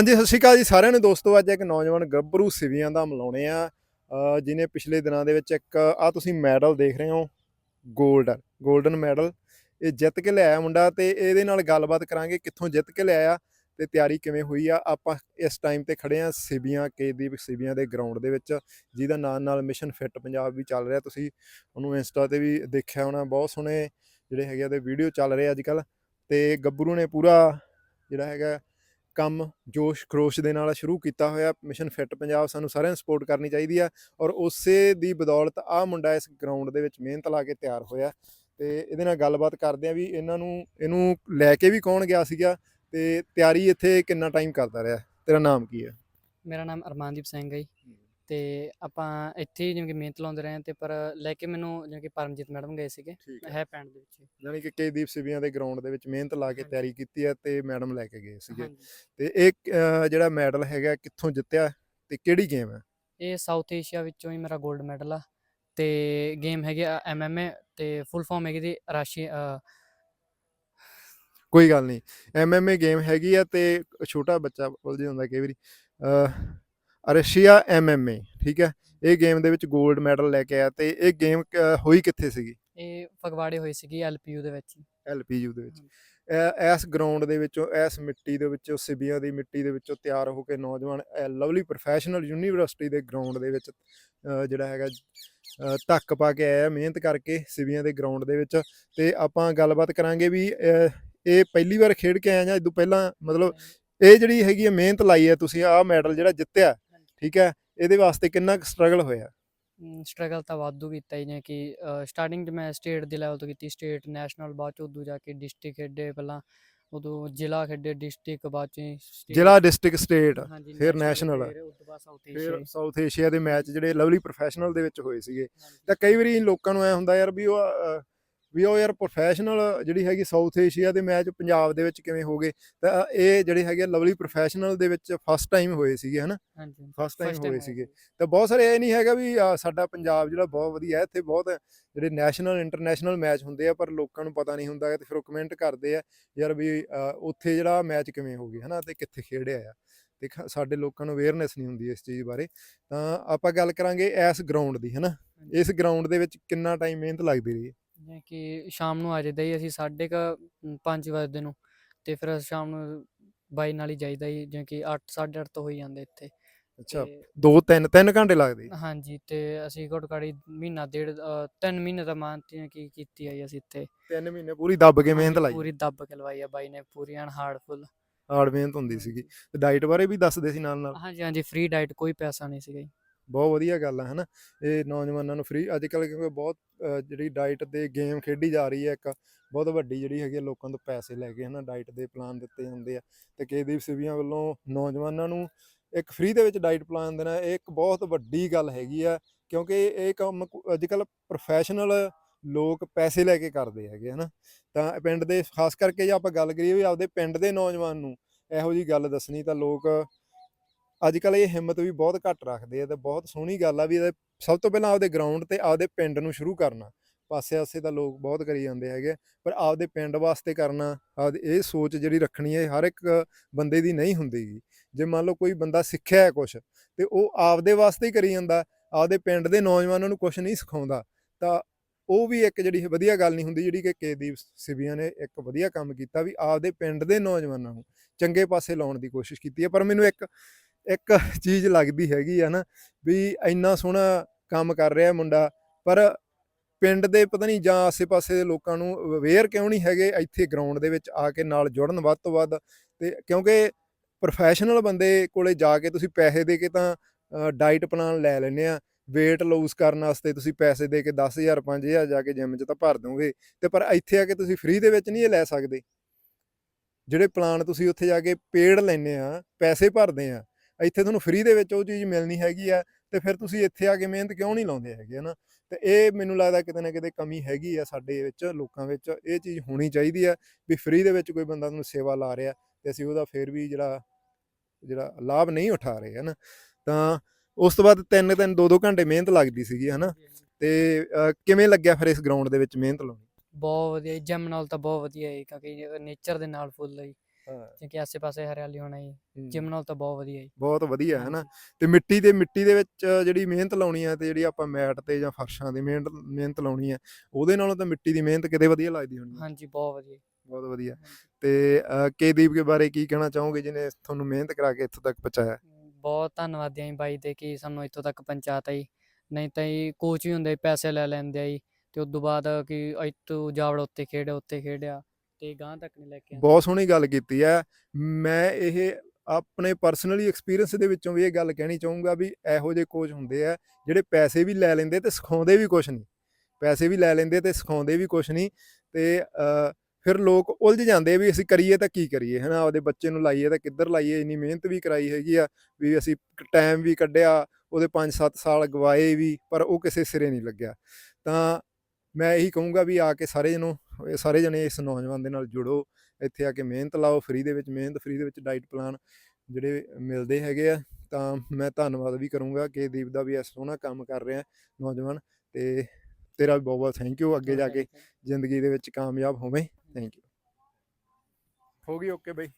ਹਾਂਜੀ, ਸਤਿ ਸ਼੍ਰੀ ਅਕਾਲ ਜੀ ਸਾਰਿਆਂ ਨੂੰ। ਦੋਸਤੋ, ਅੱਜ ਇੱਕ ਨੌਜਵਾਨ ਗੱਭਰੂ ਸਿਵੀਆਂ ਦਾ ਮਿਲਾਉਣੇ ਆ। ਅਹ ਜਿਹਨੇ ਪਿਛਲੇ ਦਿਨਾਂ ਦੇ ਵਿੱਚ ਇੱਕ ਆ ਤੁਸੀਂ ਮੈਡਲ ਦੇਖ ਰਹੇ ਹੋ 골ਡ 골ਡਨ ਮੈਡਲ। ਇਹ ਜਿੱਤ ਕੇ ਲਿਆਇਆ ਮੁੰਡਾ ਤੇ ਇਹਦੇ ਨਾਲ ਗੱਲਬਾਤ ਕਰਾਂਗੇ ਕਿੱਥੋਂ ਜਿੱਤ ਕੇ ਲਿਆਇਆ ਤੇ ਤਿਆਰੀ ਕਿਵੇਂ ਹੋਈ ਆ। ਆਪਾਂ ਇਸ ਟਾਈਮ ਤੇ ਖੜੇ ਆ ਸਿਵੀਆਂ, ਕੇਦੀਪ ਸਿਬੀਆਂ ਦੇ ਗਰਾਊਂਡ ਦੇ ਵਿੱਚ, ਜਿਹਦਾ ਨਾਲ ਨਾਲ ਮਿਸ਼ਨ ਫਿੱਟ ਪੰਜਾਬ ਵੀ ਚੱਲ ਰਿਹਾ। ਤੁਸੀਂ ਉਹਨੂੰ ਇੰਸਟਾ ਤੇ ਵੀ ਦੇਖਿਆ ਹੋਣਾ, ਬਹੁਤ ਸੋਹਣੇ ਜਿਹੜੇ ਹੈਗੇ ਆ ਤੇ ਵੀਡੀਓ ਚੱਲ ਰਹੇ ਅੱਜ ਕੱਲ ਤੇ ਗੱਭਰੂ ਨੇ ਪੂਰਾ ਜਿਹੜਾ ਹੈਗਾ ਕੰਮ ਜੋਸ਼ ਖਰੋਸ਼ ਦੇ ਨਾਲ ਸ਼ੁਰੂ ਕੀਤਾ ਹੋਇਆ, ਮਿਸ਼ਨ ਫਿੱਟ ਪੰਜਾਬ ਸਾਨੂੰ ਸਾਰਿਆਂ ਨੂੰ ਸਪੋਰਟ ਕਰਨੀ ਚਾਹੀਦੀ ਆ ਔਰ ਉਸੇ ਦੀ ਬਦੌਲਤ ਆ ਮੁੰਡਾ ਇਸ ਗਰਾਊਂਡ ਦੇ ਵਿੱਚ ਮਿਹਨਤ ਲਾ ਕੇ ਤਿਆਰ ਹੋਇਆ ਤੇ ਇਹਦੇ ਨਾਲ ਗੱਲਬਾਤ ਕਰਦੇ ਆ ਵੀ ਇਹਨਾਂ ਨੂੰ, ਇਹਨੂੰ ਲੈ ਕੇ ਵੀ ਕੌਣ ਗਿਆ ਸੀਗਾ ਤੇ ਤਿਆਰੀ ਇੱਥੇ ਕਿੰਨਾ ਟਾਈਮ ਕਰਦਾ ਰਿਹਾ? ਤੇਰਾ ਨਾਮ ਕੀ ਹੈ ਮੇਰਾ ਨਾਮ ਅਰਮਾਨਦੀਪ ਸਿੰਘ ਹੈ ਜੀ। ਤੇ ਆਪਾਂ ਇੱਥੇ ਹੀ ਜਿਵੇਂ ਕਿ ਮਿਹਨਤ ਲਾਉਂਦੇ ਰਹੇ ਤੇ ਪਰ ਲੈ ਕੇ ਮੈਨੂੰ ਜਿਵੇਂ ਕਿ ਪਰਮਜੀਤ ਮੈਡਮ ਗਏ ਸੀਗੇ ਠੀਕ ਹੈ। ਪਿੰਡ ਦੇ ਵਿੱਚ। ਯਾਨੀ ਕਿ ਕੇਦੀਪ ਸਿਵੀਆਂ ਦੇ ਗਰਾਊਂਡ ਦੇ ਵਿੱਚ ਮਿਹਨਤ ਲਾ ਕੇ। ਤਿਆਰੀ ਕੀਤੀ ਹੈ ਤੇ ਮੈਡਮ ਲੈ ਕੇ ਗਏ ਸੀਗੇ। ਤੇ ਇਹ ਜਿਹੜਾ ਮੈਡਲ ਹੈਗਾ ਕਿੱਥੋਂ ਜਿੱਤਿਆ ਤੇ ਕਿਹੜੀ ਗੇਮ ਹੈ? ਇਹ ਸਾਊਥ ਏਸ਼ੀਆ ਵਿੱਚੋਂ ਹੀ ਮੇਰਾ 골ਡ ਮੈਡਲ ਆ ਤੇ ਗੇਮ ਹੈਗੀ ਐਮਐਮਏ ਤੇ ਫੁੱਲ ਫਾਰਮ ਹੈਗੀ ਦੀ ਰਾਸ਼ੀ ਕੋਈ ਗੱਲ ਨਹੀਂ। ਐਮਐਮਏ ਗੇਮ ਹੈਗੀ ਆ ਤੇ ਛੋਟਾ ਬੱਚਾ ਬੋਲਦੀ ਹੁੰਦਾ ਕਈ ਵਾਰੀ ਰਸ਼ੀਆ ਐਮਐਮਏ ਠੀਕ ਹੈ? ਇਹ ਗੇਮ ਦੇ ਵਿੱਚ 골ਡ ਮੈਡਲ ਲੈ ਕੇ ਆਇਆ ਤੇ ਇਹ ਗੇਮ ਹੋਈ ਕਿੱਥੇ ਸੀਗੀ? ਇਹ ਫਗਵਾੜੇ ਹੋਈ ਸੀਗੀ ਐਲਪੀਯੂ ਦੇ ਵਿੱਚ। ਐਲਪੀਯੂ ਦੇ ਵਿੱਚ। ਇਸ ਗਰਾਊਂਡ ਦੇ ਵਿੱਚੋਂ ਇਸ ਮਿੱਟੀ ਦੇ ਵਿੱਚੋਂ ਸਿਬੀਆਂ ਦੀ ਮਿੱਟੀ ਦੇ ਵਿੱਚੋਂ ਤਿਆਰ ਹੋ ਕੇ ਨੌਜਵਾਨ ਲਵਲੀ ਪ੍ਰੋਫੈਸ਼ਨਲ ਯੂਨੀਵਰਸਿਟੀ ਦੇ ਗਰਾਊਂਡ ਦੇ ਵਿੱਚ ਜਿਹੜਾ ਹੈਗਾ ਧੱਕ ਪਾ ਕੇ ਆਇਆ ਮਿਹਨਤ ਕਰਕੇ ਸਿਬੀਆਂ ਦੇ ਗਰਾਊਂਡ ਦੇ ਵਿੱਚ। ਤੇ ਆਪਾਂ ਗੱਲਬਾਤ ਕਰਾਂਗੇ ਵੀ ਇਹ ਪਹਿਲੀ ਵਾਰ ਖੇਡ ਕੇ ਆਇਆ ਜਾਂ ਇਦੋਂ ਪਹਿਲਾਂ ਮਤਲਬ ਇਹ ਜਿਹੜੀ ਹੈਗੀ ਹੈ ਮਿਹਨਤ ਲਾਈ ਹੈ ਤੁਸੀਂ ਆਹ ਮੈਡਲ ਜਿਹੜਾ ਜਿੱਤਿਆ ਠੀਕ ਹੈ? ਇਹਦੇ ਵਾਸਤੇ ਕਿੰਨਾ ਸਟਰਗਲ ਹੋਇਆ? ਸਟਰਗਲ ਤਾਂ ਵਾਧੂ ਕੀਤਾ ਹੀ ਨੇ ਕਿ ਸਟਾਰਟਿੰਗ 'ਚ ਮੈਂ ਸਟੇਟ ਦੇ ਲੈਵਲ ਤੋਂ ਕੀਤੀ ਸਟੇਟ ਨੈਸ਼ਨਲ ਬਾਅਦ ਚ ਉਦੋਂ ਜਾ ਕੇ ਡਿਸਟ੍ਰਿਕਟ ਖੇਡੇ ਪਹਿਲਾਂ ਉਦੋਂ ਜ਼ਿਲ੍ਹਾ ਖੇਡੇ ਡਿਸਟ੍ਰਿਕਟ ਬਾਅਦ ਚ ਜ਼ਿਲ੍ਹਾ ਡਿਸਟ੍ਰਿਕਟ ਸਟੇਟ ਫਿਰ national, ਫਿਰ ਸਾਊਥ ਏਸ਼ੀਆ ਦੇ ਮੈਚ ਜਿਹੜੇ ਲਵਲੀ ਪ੍ਰੋਫੈਸ਼ਨਲ ਦੇ ਵਿੱਚ ਹੋਏ ਸੀਗੇ। ਤਾਂ ਕਈ ਵਾਰੀ ਲੋਕਾਂ ਨੂੰ ਐ ਹੁੰਦਾ ਯਾਰ ਵੀ ਉਹ ਵੀ ਉਹ ਯਾਰ ਪ੍ਰੋਫੈਸ਼ਨਲ ਜਿਹੜੀ ਹੈਗੀ ਸਾਊਥ ਏਸ਼ੀਆ ਦੇ ਮੈਚ ਪੰਜਾਬ ਦੇ ਵਿੱਚ ਕਿਵੇਂ ਹੋ ਗਏ ਤਾਂ ਇਹ ਜਿਹੜੇ ਹੈਗੇ ਲਵਲੀ ਪ੍ਰੋਫੈਸ਼ਨਲ ਦੇ ਵਿੱਚ ਫਸਟ ਟਾਈਮ ਹੋਏ ਸੀਗੇ ਹਨਾ? ਹਾਂਜੀ ਫਸਟ ਟਾਈਮ ਹੋਏ ਸੀਗੇ। ਤਾਂ ਬਹੁਤ ਸਾਰੇ ਇਹ ਨਹੀਂ ਹੈਗਾ ਵੀ ਸਾਡਾ ਪੰਜਾਬ ਜਿਹੜਾ ਬਹੁਤ ਵਧੀਆ ਹੈ ਇੱਥੇ ਬਹੁਤ ਜਿਹੜੇ ਨੈਸ਼ਨਲ ਇੰਟਰਨੈਸ਼ਨਲ ਮੈਚ ਹੁੰਦੇ ਆ ਪਰ ਲੋਕਾਂ ਨੂੰ ਪਤਾ ਨਹੀਂ ਹੁੰਦਾ ਤੇ ਫਿਰ ਉਹ ਕਮੈਂਟ ਕਰਦੇ ਆ ਯਾਰ ਵੀ ਉੱਥੇ ਜਿਹੜਾ ਮੈਚ ਕਿਵੇਂ ਹੋ ਗਿਆ ਹਨਾ? ਤੇ ਕਿੱਥੇ ਖੇਡਿਆ ਆ? ਤੇ ਸਾਡੇ ਲੋਕਾਂ ਨੂੰ ਅਵੇਅਰਨੈਸ ਨਹੀਂ ਹੁੰਦੀ ਇਸ ਚੀਜ਼ ਬਾਰੇ। ਤਾਂ ਆਪਾਂ ਗੱਲ ਕਰਾਂਗੇ ਇਸ ਗਰਾਊਂਡ ਦੀ ਹਨਾ? ਹਾਂਜੀ। ਇਸ ਗਰਾਊਂਡ ਦੇ ਵਿੱਚ ਕਿੰਨਾ ਟਾਈਮ ਮਿਹਨਤ ਲੱਗਦੀ ਰਹੀ ਜਿਵੇਂ ਕਿ ਸ਼ਾਮ ਨੂੰ ਆ ਜਾਈਦਾ ਹੀ ਅਸੀਂ ਸਾਢੇ ਕੁ 5 ਵਜੇ ਨੂੰ ਤੇ ਫਿਰ ਸ਼ਾਮ ਨੂੰ ਬਾਈ ਨਾਲ ਹੀ ਜਾਈਦਾ ਹੀ ਜਿਵੇਂ ਕਿ 8 8:30 ਤੋਂ ਹੋਈ ਜਾਂਦੇ ਇੱਥੇ ਅੱਛਾ ਤੇ 2 3 3 ਘੰਟੇ ਲੱਗਦੇ ਹਾਂਜੀ ਤੇ ਅਸੀਂ ਘੱਟੋ ਘੱਟ ਹੀ ਮਹੀਨਾ ਡੇਢ ਅ, ਤਿੰਨ ਮਹੀਨੇ ਦਾ ਮਾਨਤੀ ਕੀ ਕੀਤੀ ਆਈ ਅਸੀਂ ਇੱਥੇ। 3 ਮਹੀਨੇ ਪੂਰੀ ਦੱਬ ਕੇ ਮਿਹਨਤ ਲਾਈ। ਪੂਰੀ ਦੱਬ ਕੇ ਲਵਾਈ ਆ ਬਾਈ ਨੇ ਪੂਰੀ ਐਨ ਹਾਰਡਫੁਲ ਹਾਰਡ ਮਿਹਨਤ ਹੁੰਦੀ ਸੀਗੀ। ਤੇ ਡਾਈਟ ਬਾਰੇ ਵੀ ਦੱਸਦੇ ਸੀ ਨਾਲ ਨਾਲ ਹਾਂਜੀ ਹਾਂਜੀ ਫ੍ਰੀ ਡਾਈਟ ਕੋਈ ਪੈਸਾ ਨਹੀਂ ਸੀਗਾ ਜੀ। ਬਹੁਤ ਵਧੀਆ ਗੱਲ ਹੈ ਹਨਾ? ਇਹ ਨੌਜਵਾਨਾਂ ਨੂੰ ਫ੍ਰੀ ਅੱਜ ਕੱਲ੍ਹ ਕਿਉਂਕਿ ਬਹੁਤ ਜਿਹੜੀ ਡਾਈਟ ਤੇ ਗੇਮ ਖੇਡੀ ਜਾ ਰਹੀ ਹੈ ਇੱਕ, ਬਹੁਤ ਵੱਡੀ ਜਿਹੜੀ ਹੈਗੀ ਆ ਲੋਕਾਂ ਤੋਂ ਪੈਸੇ ਲੈ ਕੇ, ਹਨਾ? ਡਾਈਟ ਦੇ ਪਲਾਨ ਦਿੱਤੇ ਜਾਂਦੇ ਆ ਤੇ ਕੇਦੀਪ ਸਿਵੀਆਂ ਵੱਲੋਂ ਨੌਜਵਾਨਾਂ ਨੂੰ ਇੱਕ ਫ੍ਰੀ ਦੇ ਵਿੱਚ ਡਾਈਟ ਪਲਾਨ ਦੇਣਾ, ਇਹ ਇੱਕ ਬਹੁਤ ਵੱਡੀ ਗੱਲ ਹੈਗੀ ਆ ਕਿਉਂਕਿ ਇਹ ਕੰਮ ਅੱਜ ਕੱਲ੍ਹ ਪ੍ਰੋਫੈਸ਼ਨਲ ਲੋਕ ਪੈਸੇ ਲੈ ਕੇ ਕਰਦੇ ਹੈਗੇ, ਹਨਾ? ਤਾਂ ਪਿੰਡ ਦੇ, ਖਾਸ ਕਰਕੇ ਜੇ ਆਪਾਂ ਗੱਲ ਕਰੀਏ ਵੀ ਆਪਦੇ ਪਿੰਡ ਦੇ ਨੌਜਵਾਨ ਨੂੰ ਇਹੋ ਜੀ ਗੱਲ ਦੱਸਣੀ ਤਾਂ ਲੋਕ ਅੱਜ ਕੱਲ ਇਹ ਹਿੰਮਤ ਵੀ ਬਹੁਤ ਘੱਟ ਰੱਖਦੇ ਆ ਤੇ ਬਹੁਤ ਸੋਹਣੀ ਗੱਲ ਆ ਵੀ ਇਹਦੇ ਸਭ ਤੋਂ ਪਹਿਲਾਂ ਆਪਦੇ ਗਰਾਊਂਡ ਤੇ ਆਪਦੇ ਪਿੰਡ ਨੂੰ ਸ਼ੁਰੂ ਕਰਨਾ। ਪਾਸੇ ਆਸੇ ਤਾਂ ਲੋਕ ਬਹੁਤ ਕਰੀ ਜਾਂਦੇ ਹੈਗੇ ਪਰ ਆਪਦੇ ਪਿੰਡ ਵਾਸਤੇ ਕਰਨਾ, ਆਪਦੀ ਇਹ ਸੋਚ ਜਿਹੜੀ ਰੱਖਣੀ ਹੈ ਹਰ ਇੱਕ ਬੰਦੇ ਦੀ ਨਹੀਂ ਹੁੰਦੀਗੀ ਜੇ ਮੰਨ ਲਓ ਕੋਈ ਬੰਦਾ ਸਿੱਖਿਆ ਹੈ ਕੁਝ ਤੇ ਉਹ ਆਪਦੇ ਵਾਸਤੇ ਹੀ ਕਰੀ ਜਾਂਦਾ, ਆਪਦੇ ਪਿੰਡ ਦੇ ਨੌਜਵਾਨਾਂ ਨੂੰ ਕੁਝ ਨਹੀਂ ਸਿਖਾਉਂਦਾ, ਤਾਂ ਉਹ ਵੀ ਇੱਕ ਜਿਹੜੀ ਵਧੀਆ ਗੱਲ ਨਹੀਂ ਹੁੰਦੀ, ਜਿਹੜੀ ਕਿ ਕੇਦੀਪ ਸਿਬੀਆਂ ਨੇ ਇੱਕ ਵਧੀਆ ਕੰਮ ਕੀਤਾ ਵੀ ਆਪਦੇ ਪਿੰਡ ਦੇ ਨੌਜਵਾਨਾਂ ਨੂੰ ਚੰਗੇ ਪਾਸੇ ਲਾਉਣ ਦੀ ਕੋਸ਼ਿਸ਼ ਕੀਤੀ ਹੈ ਪਰ ਮੈਨੂੰ ਇੱਕ ਇੱਕ ਚੀਜ਼ ਲੱਗਦੀ ਹੈਗੀ ਆ ਨਾ ਵੀ ਇੰਨਾ ਸੋਹਣਾ ਕੰਮ ਕਰ ਰਿਹਾ ਮੁੰਡਾ, ਪਰ ਪਿੰਡ ਦੇ ਪਤਾ ਨਹੀਂ ਜਾਂ ਆਸੇ-ਪਾਸੇ ਦੇ ਲੋਕਾਂ ਨੂੰ ਅਵੇਅਰ ਕਿਉਂ ਨਹੀਂ ਹੈਗੇ ਇੱਥੇ ਗਰਾਊਂਡ ਦੇ ਵਿੱਚ ਆ ਕੇ ਨਾਲ ਜੁੜਨ ਵੱਧ ਤੋਂ ਵੱਧ ਤੇ ਕਿਉਂਕਿ ਪ੍ਰੋਫੈਸ਼ਨਲ ਬੰਦੇ ਕੋਲੇ ਜਾ ਕੇ ਤੁਸੀਂ ਪੈਸੇ ਦੇ ਕੇ ਤਾਂ ਡਾਈਟ ਪਲਾਨ ਲੈ ਲੈਂਦੇ ਆ, weight ਲੂਜ਼ ਕਰਨ ਵਾਸਤੇ ਤੁਸੀਂ ਪੈਸੇ ਦੇ ਕੇ 10000 5000 ਜਾ ਕੇ ਜਿਮ 'ਚ ਤਾਂ ਭਰ ਦੋਗੇ ਤੇ ਪਰ ਇੱਥੇ ਆ ਕੇ ਤੁਸੀਂ ਫ੍ਰੀ ਦੇ ਵਿੱਚ ਨਹੀਂ ਇਹ ਲੈ ਸਕਦੇ। ਜਿਹੜੇ ਪਲਾਨ ਤੁਸੀਂ ਉੱਥੇ ਜਾ ਕੇ ਪੇਡ ਲੈਂਦੇ ਆ, ਪੈਸੇ ਭਰਦੇ ਆ ਇੱਥੇ ਤੁਹਾਨੂੰ ਫ੍ਰੀ ਦੇ ਵਿੱਚ ਉਹ ਚੀਜ਼ ਮਿਲਣੀ ਹੈਗੀ ਆ ਤੇ ਫਿਰ ਤੁਸੀਂ ਇੱਥੇ ਆ ਕੇ ਮਿਹਨਤ ਕਿਉਂ ਨਹੀਂ ਲਾਉਂਦੇ ਹੈਗੇ ਹਨਾ? ਤੇ ਇਹ ਮੈਨੂੰ ਲੱਗਦਾ ਕਿਤੇ ਨਾ ਕਿਤੇ ਕਮੀ ਹੈਗੀ ਆ ਸਾਡੇ ਵਿੱਚ ਲੋਕਾਂ ਵਿੱਚ ਇਹ ਚੀਜ਼ ਹੋਣੀ ਚਾਹੀਦੀ ਆ ਵੀ ਫ੍ਰੀ ਦੇ ਵਿੱਚ ਕੋਈ ਬੰਦਾ ਤੁਹਾਨੂੰ ਸੇਵਾ ਲਾ ਰਿਹਾ ਤੇ ਅਸੀਂ ਉਹਦਾ ਫਿਰ ਵੀ ਜਿਹੜਾ ਜਿਹੜਾ ਲਾਭ ਨਹੀਂ ਉਠਾ ਰਹੇ ਹਨਾ? ਤਾਂ ਉਸ ਤੋਂ ਬਾਅਦ ਤਿੰਨ ਤਿੰਨ ਦੋ ਦੋ ਘੰਟੇ ਮਿਹਨਤ ਲੱਗਦੀ ਸੀਗੀ ਹਨਾ? ਤੇ ਕਿਵੇਂ ਲੱਗਿਆ ਫਿਰ ਇਸ ਗਰਾਊਂਡ ਦੇ ਵਿੱਚ ਮਿਹਨਤ ਲਾਉਣੀ? ਬਹੁਤ ਵਧੀਆ ਜਿਮ ਨਾਲ ਤਾਂ ਬਹੁਤ ਵਧੀਆ ਹੈ ਕਿਉਂਕਿ ਨੇਚਰ ਦੇ ਨਾਲ ਫੁੱਲ। ਹਾਂ ਕਿਉਂਕਿ ਆਸੇ-ਪਾਸੇ ਹਰਿਆਲੀ ਹੋਣਾ ਜੀ ਹੂੰ। ਜਿਮ ਨਾਲ ਤਾਂ ਬਹੁਤ ਵਧੀਆ ਜੀ ਬਹੁਤ ਵਧੀਆ ਹੈ ਨਾ। ਤੇ ਮਿੱਟੀ ਦੇ ਮਿੱਟੀ ਦੇ ਵਿੱਚ ਜਿਹੜੀ ਮਿਹਨਤ ਲਾਉਣੀ ਹੈ ਤੇ ਜਿਹੜੀ ਆਪਾਂ ਮੈਟ ਤੇ ਜਾਂ ਫਰਸ਼ਾਂ ਦੀ ਮਿਹਨਤ ਮਿਹਨਤ ਲਾਉਣੀ ਹੈ ਉਹਦੇ ਨਾਲੋਂ ਤਾਂ ਮਿੱਟੀ ਦੀ ਮਿਹਨਤ ਕਿਤੇ ਵਧੀਆ ਲੱਗਦੀ ਹੋਣੀ ਹੈ ਹਾਂਜੀ ਬਹੁਤ ਵਧੀਆ। ਬਹੁਤ ਵਧੀਆ। ਤੇ ਕੇਦੀਪ ਦੇ ਬਾਰੇ ਕੀ ਕਹਿਣਾ ਚਾਹੋਗੇ ਜਿਹਨੇ ਤੁਹਾਨੂੰ ਮਿਹਨਤ ਕਰਾ ਕੇ ਇੱਥੋਂ ਤੱਕ ਪਹੁੰਚਾਇਆ ਬਹੁਤ ਧੰਨਵਾਦੀ ਜੀ ਬਾਈ ਦੇ ਕਿ ਸਾਨੂੰ ਇੱਥੋਂ ਤੱਕ ਪਹੁੰਚਾਤਾ ਜੀ ਨਹੀਂ ਤਾਂ ਜੀ ਕੋਚ ਵੀ ਹੁੰਦੇ ਪੈਸੇ ਲੈ ਲੈਂਦੇ ਆ ਜੀ ਤੇ ਉਸ ਤੋਂ ਬਾਅਦ ਕਿ ਇੱਥੋਂ ਜਾਵੜ ਉੱਤੇ ਖੇਡਿਆ ਉੱਤੇ ਖੇਡਿਆ ਤੇ ਗਾਂ ਤੱਕ ਨਹੀਂ ਲੈ ਕੇ ਆਉਂਦੇ। ਬਹੁਤ ਸੋਹਣੀ ਗੱਲ ਕੀਤੀ ਹੈ ਮੈਂ ਇਹ ਆਪਣੇ ਪਰਸਨਲੀ ਐਕਸਪੀਰੀਅੰਸ ਦੇ ਵਿੱਚੋਂ ਵੀ ਇਹ ਗੱਲ ਕਹਿਣੀ ਚਾਹੂੰਗਾ ਵੀ ਇਹੋ ਜਿਹੇ ਕੋਚ ਹੁੰਦੇ ਆ ਜਿਹੜੇ ਪੈਸੇ ਵੀ ਲੈ ਲੈਂਦੇ ਤੇ ਸਿਖਾਉਂਦੇ ਵੀ ਕੁਝ ਨਹੀਂ। ਪੈਸੇ ਵੀ ਲੈ ਲੈਂਦੇ ਤੇ ਸਿਖਾਉਂਦੇ ਵੀ ਕੁਝ ਨਹੀਂ ਤੇ ਫਿਰ ਲੋਕ ਉਲਝ ਜਾਂਦੇ ਵੀ ਅਸੀਂ ਕਰੀਏ ਤਾਂ ਕੀ ਕਰੀਏ, ਹਨਾ? ਆਪਦੇ ਬੱਚੇ ਨੂੰ ਲਾਈਏ ਤਾਂ ਕਿੱਧਰ ਲਾਈਏ? ਇੰਨੀ ਮਿਹਨਤ ਵੀ ਕਰਾਈ ਹੈਗੀ ਆ ਵੀ ਅਸੀਂ ਟਾਈਮ ਵੀ ਕੱਢਿਆ, ਉਹਦੇ 5-7 ਸਾਲ ਗਵਾਏ ਵੀ, ਪਰ ਉਹ ਕਿਸੇ ਸਿਰੇ ਨਹੀਂ ਲੱਗਿਆ। ਤਾਂ ਮੈਂ ਇਹੀ ਕਹੂੰਗਾ ਵੀ ਆ ਕੇ ਸਾਰੇ ਜਣੋ ਸਾਰੇ ਜਣੇ ਇਸ ਨੌਜਵਾਨ ਦੇ ਨਾਲ ਜੁੜੋ ਇੱਥੇ ਆ ਕੇ ਮਿਹਨਤ ਲਾਓ ਫ੍ਰੀ ਦੇ ਵਿੱਚ ਮਿਹਨਤ ਫ੍ਰੀ ਦੇ ਵਿੱਚ ਡਾਈਟ ਪਲਾਨ ਜਿਹੜੇ ਮਿਲਦੇ ਹੈਗੇ ਆ ਤਾਂ ਮੈਂ ਧੰਨਵਾਦ ਵੀ ਕਰੂੰਗਾ ਕਿ ਦੀਪ ਦਾ ਵੀ ਇਹ ਸੋਹਣਾ ਕੰਮ ਕਰ ਰਿਹਾ ਨੌਜਵਾਨ ਤੇ ਤੇਰਾ ਵੀ ਬਹੁਤ ਬਹੁਤ ਥੈਂਕ ਯੂ ਅੱਗੇ ਜਾ ਕੇ ਜ਼ਿੰਦਗੀ ਦੇ ਵਿੱਚ ਕਾਮਯਾਬ ਹੋਵੇਂ ਥੈਂਕ ਯੂ ਹੋ ਗਈ ਓਕੇ ਬਾਈ।